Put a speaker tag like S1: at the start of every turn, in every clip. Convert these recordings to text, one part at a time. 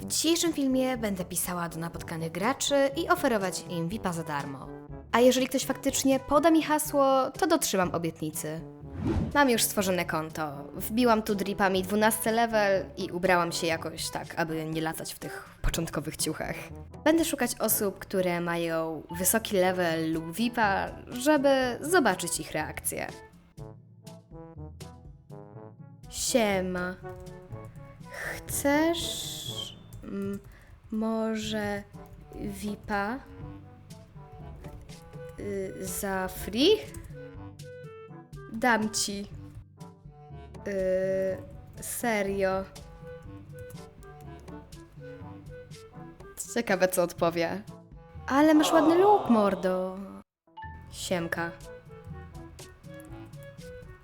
S1: W dzisiejszym filmie będę pisała do napotkanych graczy i oferować im VIPa za darmo. A jeżeli ktoś faktycznie poda mi hasło, to dotrzymam obietnicy. Mam już stworzone konto. Wbiłam tu dripami 12 level i ubrałam się jakoś tak, aby nie latać w tych początkowych ciuchach. Będę szukać osób, które mają wysoki level lub VIPa, żeby zobaczyć ich reakcję. Siema. Chcesz mm, może VIPa y, za free? Dam ci. Y, serio. Ciekawe, co odpowie. Ale masz ładny look, mordo. Siemka.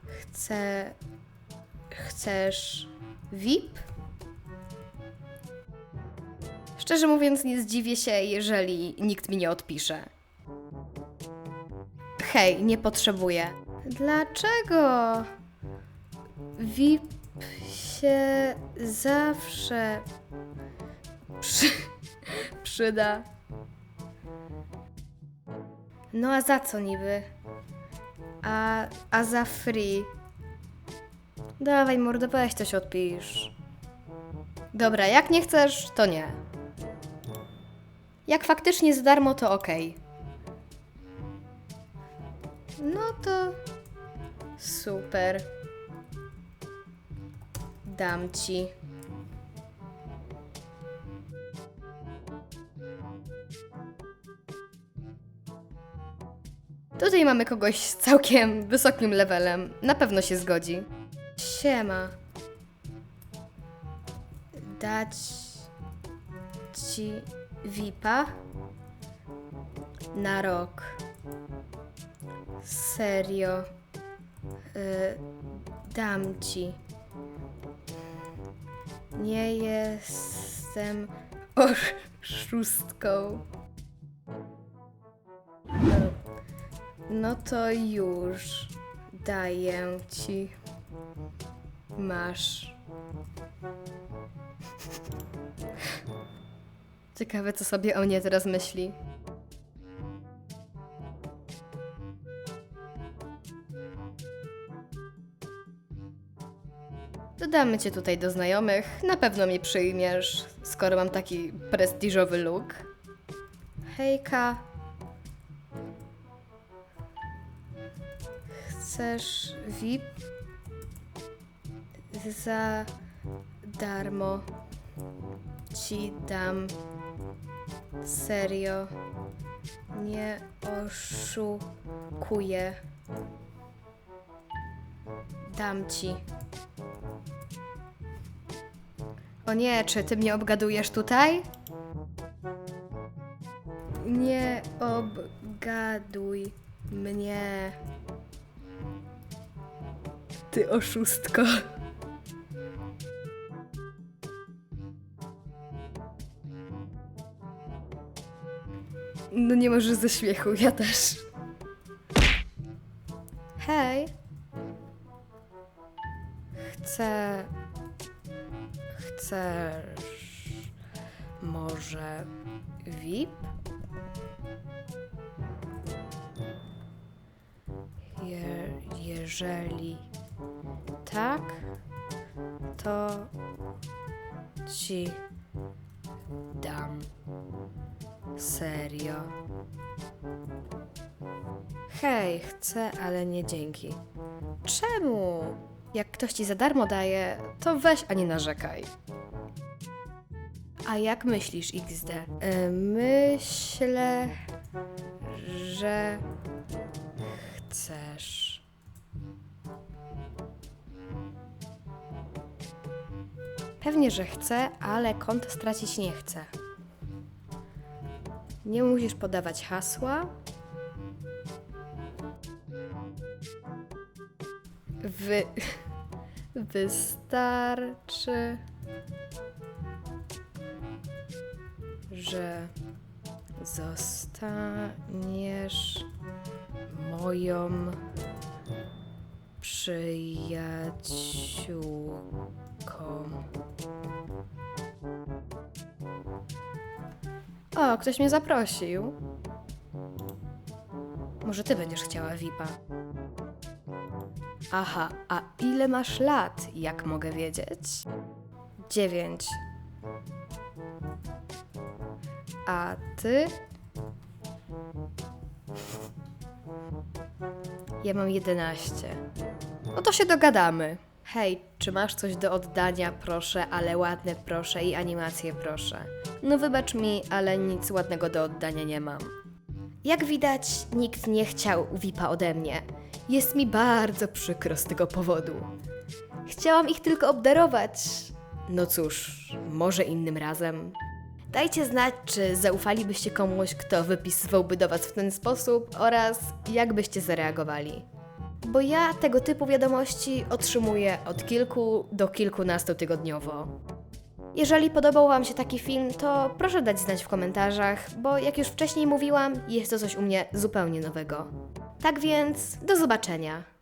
S1: Chcę. Chcesz VIP? Szczerze mówiąc, nie zdziwię się, jeżeli nikt mi nie odpisze. Hej, nie potrzebuję. Dlaczego? VIP się zawsze przy, przyda. No a za co niby? A, a za free? Dawaj, mordo, weź coś odpisz. Dobra, jak nie chcesz, to nie. Jak faktycznie za darmo, to okej. No to super. Dam ci. Tutaj mamy kogoś z całkiem wysokim levelem. Na pewno się zgodzi. Siema. Dać ci VIPa na rok. Serio. Y, dam ci. Nie jestem oszustką. No to już daję ci. Masz. Ciekawe, co sobie o mnie teraz myśli. Dodamy cię tutaj do znajomych. Na pewno mnie przyjmiesz, skoro mam taki prestiżowy look. Hejka. Chcesz VIP? Za darmo ci dam. Serio. Nie oszukuję. Dam ci. O nie, czy ty mnie obgadujesz tutaj? Nie obgaduj mnie. Ty oszustko. No nie możesz ze śmiechu, ja też. Hej. Chcę. Chcesz. Może VIP? Je, jeżeli tak, to ci dam. Serio. Hej, chcę, ale nie dzięki. Czemu? Jak ktoś ci za darmo daje, to weź, a nie narzekaj. A jak myślisz, XD? Y, myślę, że chcesz. Pewnie, że chcę, ale konto stracić nie chcę. Nie musisz podawać hasła. Wy... Wystarczy, że zostaniesz moją przyjaciółką. O, ktoś mnie zaprosił. Może ty będziesz chciała VIPa. Aha, a ile masz lat, jak mogę wiedzieć? Dziewięć. A ty? Ja mam 11. No to się dogadamy. Hej, czy masz coś do oddania, proszę, ale ładne proszę i animacje proszę. No wybacz mi, ale nic ładnego do oddania nie mam. Jak widać, nikt nie chciał VIP-a ode mnie. Jest mi bardzo przykro z tego powodu. Chciałam ich tylko obdarować. No cóż, może innym razem. Dajcie znać, czy zaufalibyście komuś, kto wypisywałby do Was w ten sposób oraz jak byście zareagowali. Bo ja tego typu wiadomości otrzymuję od kilku do kilkunastu tygodniowo. Jeżeli podobał Wam się taki film, to proszę dać znać w komentarzach, bo jak już wcześniej mówiłam, jest to coś u mnie zupełnie nowego. Tak więc, do zobaczenia.